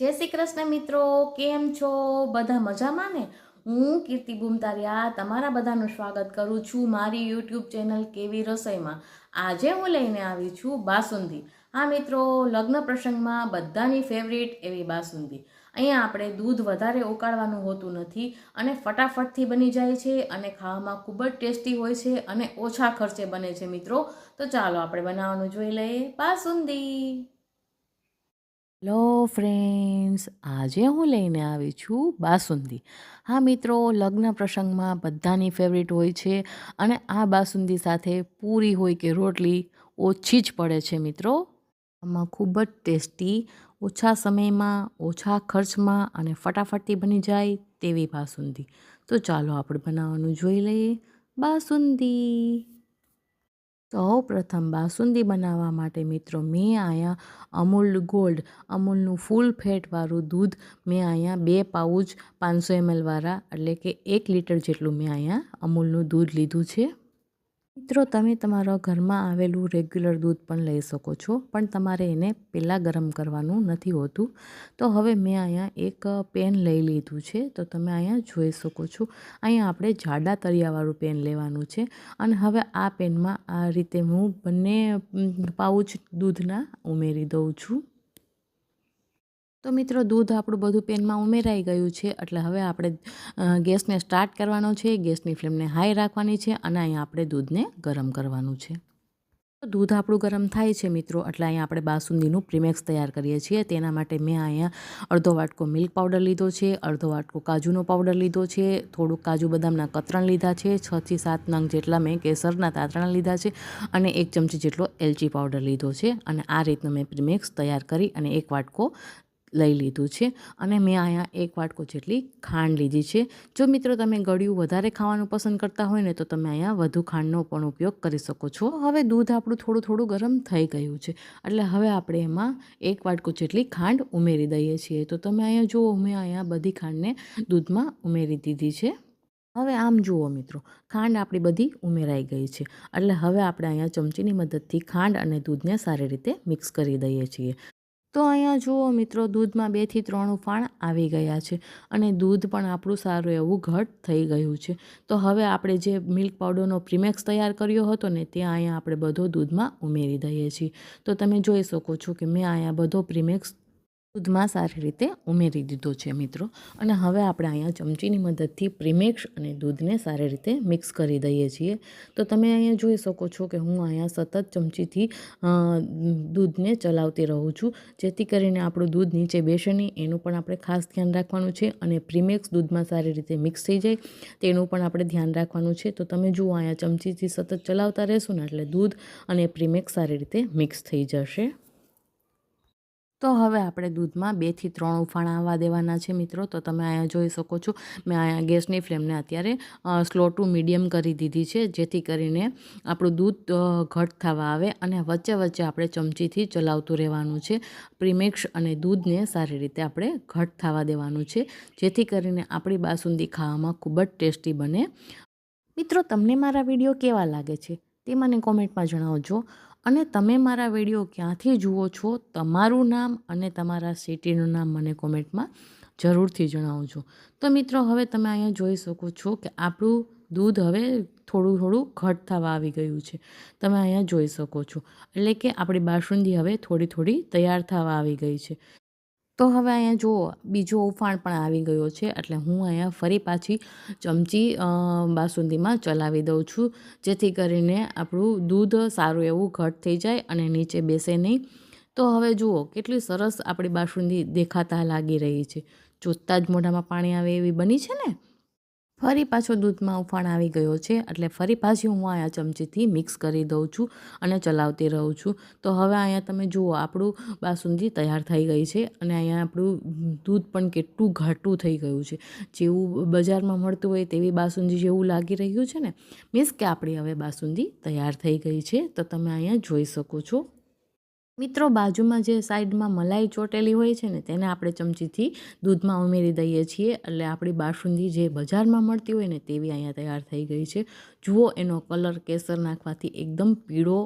જય શ્રી કૃષ્ણ મિત્રો, કેમ છો? બધા મજામાં ને? હું કીર્તિ ભૂમતારિયા તમારા બધાનું સ્વાગત કરું છું મારી યુટ્યુબ ચેનલ કેવી રસોઈમાં. આજે હું લઈને આવી છું બાસુંદી. હા મિત્રો, લગ્ન પ્રસંગમાં બધાની ફેવરિટ એવી બાસુંદી. અહીંયા આપણે દૂધ વધારે ઉકાળવાનું હોતું નથી અને ફટાફટથી બની જાય છે અને ખાવામાં ખૂબ જ ટેસ્ટી હોય છે અને ઓછા ખર્ચે બને છે મિત્રો. તો ચાલો આપણે બનાવવાનું જોઈ લઈએ બાસુંદી. હેલો ફ્રેન્ડ્સ, આજે હું લઈને આવી છું બાસુંદી. હા મિત્રો, લગ્ન પ્રસંગમાં બધાની ફેવરિટ હોય છે અને આ બાસુંદી સાથે પૂરી હોય કે રોટલી ઓછી જ પડે છે મિત્રો. આમાં ખૂબ જ ટેસ્ટી, ઓછા સમયમાં, ઓછા ખર્ચમાં અને ફટાફટથી બની જાય તેવી બાસુંદી. તો ચાલો આપણે બનાવવાનું જોઈ લઈએ બાસુંદી. સૌ પ્રથમ બાસુંદી બનાવવા માટે મિત્રો મેં અહીંયા અમૂલ ગોલ્ડ, અમૂલનું ફૂલ ફેટવાળું દૂધ મેં અહીંયા બે પાઉચ પાંચસો એમએલવાળા એટલે કે એક લીટર જેટલું મેં અહીંયા અમૂલનું દૂધ લીધું છે. મિત્રો, તમે તમારા ઘરમાં આવેલું રેગ્યુલર દૂધ પણ લઈ શકો છો, પણ તમારે એને પહેલાં ગરમ કરવાનું નથી હોતું. તો હવે મેં અહીંયા એક પેન લઈ લીધું છે, તો તમે અહીંયા જોઈ શકો છો. અહીંયા આપણે જાડા તળિયાવાળું પેન લેવાનું છે અને હવે આ પેનમાં આ રીતે હું બંને પાઉચ દૂધના ઉમેરી દઉં છું. તો મિત્રો, દૂધ આપણું બધું પેનમાં ઉમેરાઈ ગયું છે. એટલે હવે આપણે ગેસને સ્ટાર્ટ કરવાનો છે. ગેસની ફ્લેમને હાઈ રાખવાની છે અને અહીંયા આપણે દૂધને ગરમ કરવાનું છે. દૂધ આપણું ગરમ થાય છે મિત્રો. એટલે અહીંયા આપણે બાસુંદીનું પ્રીમેક્સ તૈયાર કરીએ છીએ. તેના માટે મેં અહીંયા અડધો વાટકો મિલ્ક પાવડર લીધો છે, અડધો વાટકો કાજુનો પાવડર લીધો છે, થોડુંક કાજુ બદામના કતરણ લીધા છે છથી સાત નંગ જેટલા મેં કેસરના તાતણા લીધા છે અને એક ચમચી જેટલો એલચી પાવડર લીધો છે. અને આ રીતનો મેં પ્રીમેક્સ તૈયાર કરી અને એક વાટકો લઈ લીધું છે અને મેં અહીંયા એક વાટકો જેટલી ખાંડ લીધી છે. જો મિત્રો તમે ગળ્યું વધારે ખાવાનું પસંદ કરતા હોય ને તો તમે અહીંયા વધુ ખાંડનો પણ ઉપયોગ કરી શકો છો. હવે દૂધ આપણું થોડું થોડું ગરમ થઈ ગયું છે. એટલે હવે આપણે એમાં એક વાટકો જેટલી ખાંડ ઉમેરી દઈએ છીએ. તો તમે અહીંયા જુઓ, મેં અહીંયા બધી ખાંડને દૂધમાં ઉમેરી દીધી છે. હવે આમ જુઓ મિત્રો, ખાંડ આપણી બધી ઉમેરાઈ ગઈ છે. એટલે હવે આપણે અહીંયા ચમચીની મદદથી ખાંડ અને દૂધને સારી રીતે મિક્સ કરી દઈએ છીએ. તો અહીંયા જુઓ મિત્રો, દૂધમાં બેથી ત્રણ ઉફાણ આવી ગયા છે અને દૂધ પણ આપણું સારું એવું ઘટ થઈ ગયું છે. તો હવે આપણે જે મિલ્ક પાવડરનો પ્રીમેક્સ તૈયાર કર્યો હતો ને ત્યાં અહીંયા આપણે બધો દૂધમાં ઉમેરી દઈએ છીએ. તો તમે જોઈ શકો છો કે મેં અહીંયા બધો પ્રીમેક્સ દૂધમાં સારી રીતે ઉમેરી દીધો છે મિત્રો. અને હવે આપણે અહીંયા ચમચીની મદદથી પ્રીમેક્સ અને દૂધને સારી રીતે મિક્સ કરી દઈએ છીએ. તો તમે અહીંયા જોઈ શકો છો કે હું અહીંયા સતત ચમચીથી દૂધને ચલાવતી રહું છું. જેથી કરીને આપણું દૂધ નીચે બેસે નહીં. એનું પણ આપણે ખાસ ધ્યાન રાખવાનું છે અને પ્રીમેક્સ દૂધમાં સારી રીતે મિક્સ થઈ જાય. તેનું પણ આપણે ધ્યાન રાખવાનું છે. તો તમે જુઓ અહીંયા ચમચીથી સતત ચલાવતા રહેશું ને એટલે દૂધ અને પ્રીમેક્સ સારી રીતે મિક્સ થઈ જશે. તો હવે આપણે દૂધમાં બેથી ત્રણ ઉફાણા આવવા દેવાના છે મિત્રો. તો તમે અહીંયા જોઈ શકો છો, મેં અહીંયા ગેસની ફ્લેમને અત્યારે સ્લો ટુ મીડિયમ કરી દીધી છે, જેથી કરીને આપણું દૂધ ઘટ થવા આવે અને વચ્ચે વચ્ચે આપણે ચમચીથી ચલાવતું રહેવાનું છે. પ્રીમેક્સ અને દૂધને સારી રીતે આપણે ઘટ થવા દેવાનું છે, જેથી કરીને આપણી બાસુંદી ખાવામાં ખૂબ જ ટેસ્ટી બને. મિત્રો, તમને મારા વીડિયો કેવા લાગે છે? તે મને કોમેન્ટમાં જણાવજો. અને તમે મારા વીડિયો ક્યાંથી જુઓ છો, તમારું નામ અને તમારા સિટીનું નામ મને કોમેન્ટમાં જરૂરથી જણાવજો. તો મિત્રો, હવે તમે અહીંયા જોઈ શકો છો કે આપણું દૂધ હવે થોડું થોડું ઘટ થવા આવી ગયું છે. તમે અહીંયા જોઈ શકો છો. એટલે કે આપણી બાસુંદી હવે થોડી થોડી તૈયાર થવા આવી ગઈ છે. તો હવે અહીંયા જુઓ, બીજો ઉફાણ પણ આવી ગયો છે. એટલે હું અહીંયા ફરી પાછી ચમચી બાસુંદીમાં ચલાવી દઉં છું. જેથી કરીને આપણું દૂધ સારું એવું ઘટ થઈ જાય અને નીચે બેસે નહીં. તો હવે જુઓ, કેટલી સરસ આપણી બાસુંદી દેખાતા લાગી રહી છે. જોતાં જ મોઢામાં પાણી આવે એવી બની છે ને? ફરી પાછો દૂધમાં ઉફાણ આવી ગયો છે, એટલે ફરી પાછી હું અહીંયા ચમચીથી મિક્સ કરી દઉં છું અને ચલાવતી રહું છું. તો હવે અહીંયા તમે જુઓ, આપણું બાસુંદી તૈયાર થઈ ગઈ છે અને અહીંયા આપણું દૂધ પણ કેટલું ઘાટું થઈ ગયું છે. જેવું બજારમાં મળતું હોય તેવી બાસુંદી જેવું લાગી રહ્યું છે ને? મીન્સ કે આપણી હવે બાસુંદી તૈયાર થઈ ગઈ છે, તો તમે અહીંયા જોઈ શકો છો. મિત્રો, બાજુમાં જે સાઈડમાં મલાઈ ચોટેલી હોય છે ને, તેને આપણે ચમચીથી દૂધમાં ઉમેરી દઈએ છીએ. એટલે આપણી બાસુંદી જે બજારમાં મળતી હોય ને, તેવી અહીંયા તૈયાર થઈ ગઈ છે. જુઓ, એનો કલર કેસર નાખવાથી એકદમ પીળો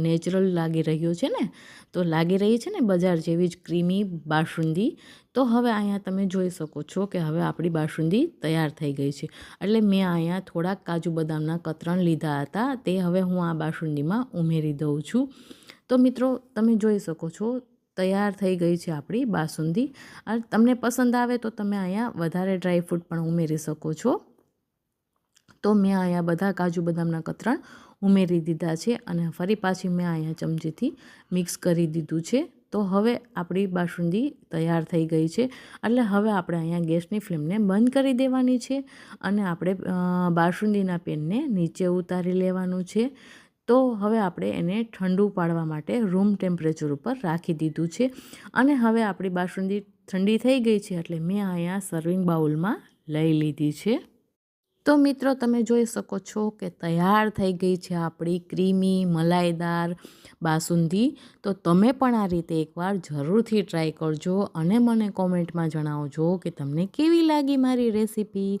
નેચરલ લાગી રહ્યો છે ને. તો લાગી રહી છે ને બજાર જેવી જ ક્રીમી બાસુંદી. તો હવે અહીંયા તમે જોઈ શકો છો કે હવે આપણી બાસુંદી તૈયાર થઈ ગઈ છે. એટલે મેં અહીંયા થોડાક કાજુ બદામના કતરણ લીધા હતા. તે હવે હું આ બાસુંદીમાં ઉમેરી દઉં છું. તો મિત્રો, તમે જોઈ શકો છો, તૈયાર થઈ ગઈ છે આપણી બાસુંદી. અને તમને પસંદ આવે તો તમે અહીંયા વધારે ડ્રાયફ્રૂટ પણ ઉમેરી શકો છો. તો મેં અહીંયા બધા કાજુ બદામના કતરણ ઉમેરી દીધા છે અને ફરી પાછી મેં અહીંયા ચમચીથી મિક્સ કરી દીધું છે. તો હવે આપણી બાસુંદી તૈયાર થઈ ગઈ છે. એટલે હવે આપણે અહીંયા ગેસની ફ્લેમને બંધ કરી દેવાની છે અને આપણે બાસુંદીના પેનને નીચે ઉતારી લેવાનું છે. તો હવે આપણે એને ઠંડુ પાડવા માટે રૂમ ટેમ્પરેચર ઉપર રાખી દીધું છે. અને હવે આપણી બાસુંદી ઠંડી થઈ ગઈ છે એટલે મેં અહીંયા સર્વિંગ બાઉલમાં લઈ લીધી છે. તો મિત્રો, તમે જોઈ શકો છો કે તૈયાર થઈ ગઈ છે આપણી ક્રીમી મલાઈદાર બાસુંદી. તો તમે પણ આ રીતે એકવાર જરૂરથી ટ્રાય કરજો અને મને કોમેન્ટમાં જણાવજો કે તમને કેવી લાગી મારી રેસીપી